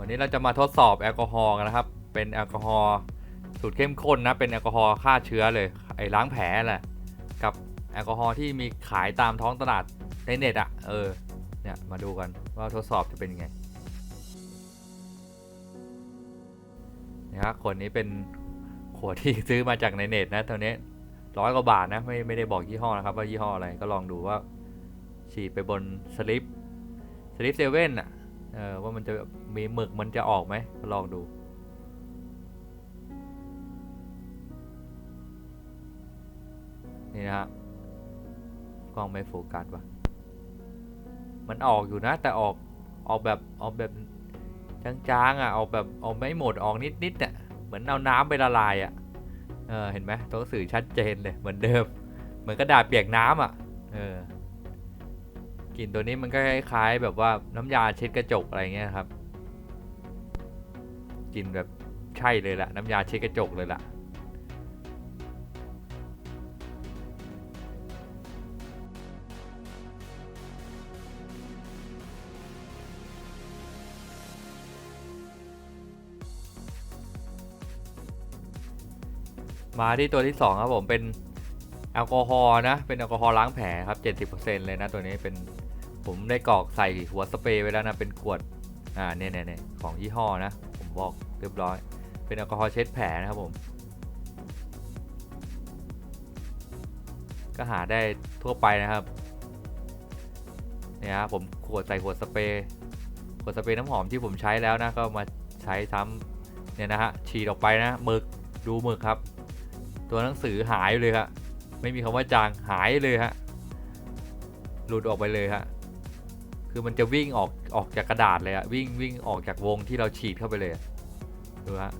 วันนี้เราจะมาทดสอบแอลกอฮอล์กันนะครับ เป็นแอลกอฮอล์สูตรเข้มข้นนะ เป็นแอลกอฮอล์ฆ่าเชื้อเลย ไอ้ล้างแผลแหละ กับแอลกอฮอล์ที่มีขายตามท้องตลาดในเน็ตอะเออ เนี่ย มาดูกันว่าทดสอบจะเป็นยังไงนะครับขวดนี้เป็นขวดที่ซื้อมาจากในเน็ตนะตัวนี้ร้อยกว่าบาทนะ ไม่ไม่ได้บอกยี่ห้อนะครับ ว่ายี่ห้ออะไร ก็ลองดูว่าฉีดไปบนสลิปสลิปเซเว่นอะ เออว่ามันจะมีหมึกมันจะออกไหมลองดูนี่นะฮะกล้องไม่โฟกัสว่ะมันออกอยู่นะ แต่ออกออกแบบออกแบบจางๆอะออกแบบออกไม่หมดออกนิดๆอะเหมือนเอาน้ำไปละลายอะเออเห็นไหมตัวหนังสื่อชัดเจนเลยเหมือนเดิม เหมือนกระดาษเปียกน้ำอะเออ กลิ่นตัวนี้มันก็คล้ายๆแบบว่าน้ำยาเช็ดกระจกอะไรเงี้ยครับกลิ่นแบบใช่เลยละน้ำยาเช็ดกระจกเลยละมาที่ตัวที่ 2 ครับผมเป็นแอลกอฮอล์นะ เป็นแอลกอฮอล์ล้างแผลครับ 70%เลยนะ ตัวนี้เป็น ผมได้กรอกใส่หัวสเปรย์ไว้แล้วนะ เป็นขวด อ่าเนี่ยเนี่ยของยี่ห้อนะ ผมบอกเรียบร้อย เป็นแอลกอฮอล์เช็ดแผลนะครับผม ก็หาได้ทั่วไปนะครับ เนี่ยครับผมขวดใส่ขวดสเปรย์ขวดสเปรย์น้ำหอมที่ผมใช้แล้วนะ ก็มาใช้ซ้ำเนี่ยนะฮะ ฉีดออกไปนะหมึกดูหมึกครับ ตัวหนังสือหายเลยฮะไม่มีคำว่าจางหายเลยฮะหลุดออกไปเลยฮะ คือมันจะวิ่งออกออกจากกระดาษเลยอะวิ่งวิ่งออกจากวงที่เราฉีดเข้าไปเลยดูฮะ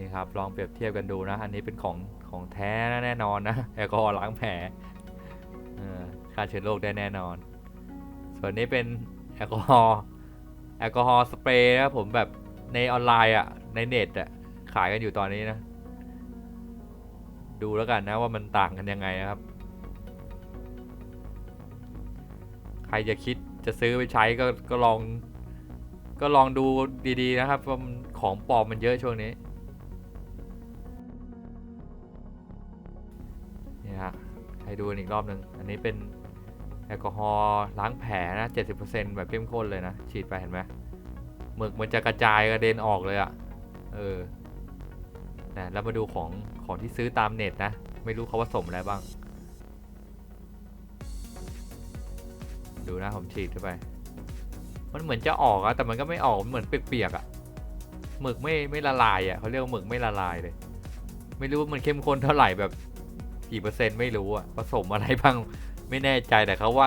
นี่ครับลองเปรียบเทียบกันดูนะ อันนี้เป็นของของแท้แน่นอนนะแอลกอฮอล์ล้างแผลฆ่าเชื้อโรคได้แน่นอน ส่วนนี้เป็นแอลกอฮอล์แอลกอฮอล์สเปรย์นะครับผมแบบในออนไลน์อะในเน็ตอะขายกันอยู่ตอนนี้นะ ดูแล้วกันนะว่ามันต่างกันยังไงนะครับ ใครจะคิดจะซื้อไปใช้ก็ก็ลอง ก็ลองดูดีๆนะครับว่าของปลอมมันเยอะช่วงนี้ ฮะ ให้ดูอีกรอบหนึ่งอันนี้เป็นแอลกอฮอล์ล้างแผลนะ 70%แบบเข้มข้นเลยนะ ฉีดไปเห็นไหมหมึกมันจะกระจายกระเด็นออกเลยอะ่ะ เออนะแล้วมาดูของของที่ซื้อตามเน็ตนะ ไม่รู้เขาผสมอะไรบ้าง ดูนะผมฉีดเข้าไป มันเหมือนจะออกอะแต่มันก็ไม่ออก มันเหมือนเปียกๆอะหมึกไม่ไม่ละลายอะเขาเรียกว่าหมึกไม่ละลายเลย ไม่รู้ว่ามันเข้มข้นเท่าไหร่แบบ กี่เปอร์เซ็นต์ไม่รู้อะผสมอะไรบ้างไม่แน่ใจแต่เขาว่า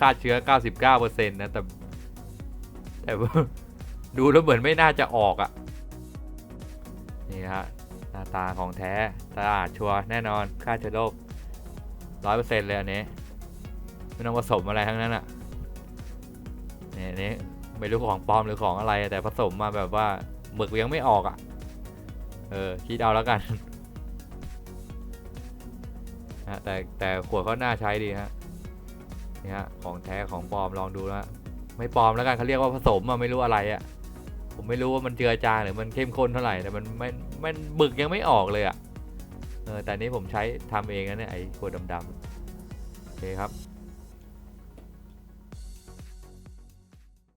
ค่าเชื้อ 99%นะแต่แต่ดูแล้วเหมือนไม่น่าจะออกอะนี่ฮะหน้าตาของแท้สะอาดชัวร์แน่นอนค่าเชื้อโรคร้อยเปอร์เซ็นต์เลยอันนี้ไม่ต้องผสมอะไรทั้งนั้นอะนี่นี่ไม่รู้ของปลอมหรือของอะไรแต่ผสมมาแบบว่าหมึกยังไม่ออกอะเออคิดเอาแล้วกัน นะแต่แต่ขวดเขาน่าใช้ดีฮะนี่ฮะของแท้ของปลอมลองดูนะไม่ปลอมแล้วกันเขาเรียกว่าผสมอะไม่รู้อะไรอะผมไม่รู้ว่ามันเจือจางหรือมันเข้มข้นเท่าไหร่แต่มันไม่มันบึกยังไม่ออกเลยอะเออแต่นี้ผมใช้ทำเองนะเนี่ยไอ้ขวดดำๆโอเคครับ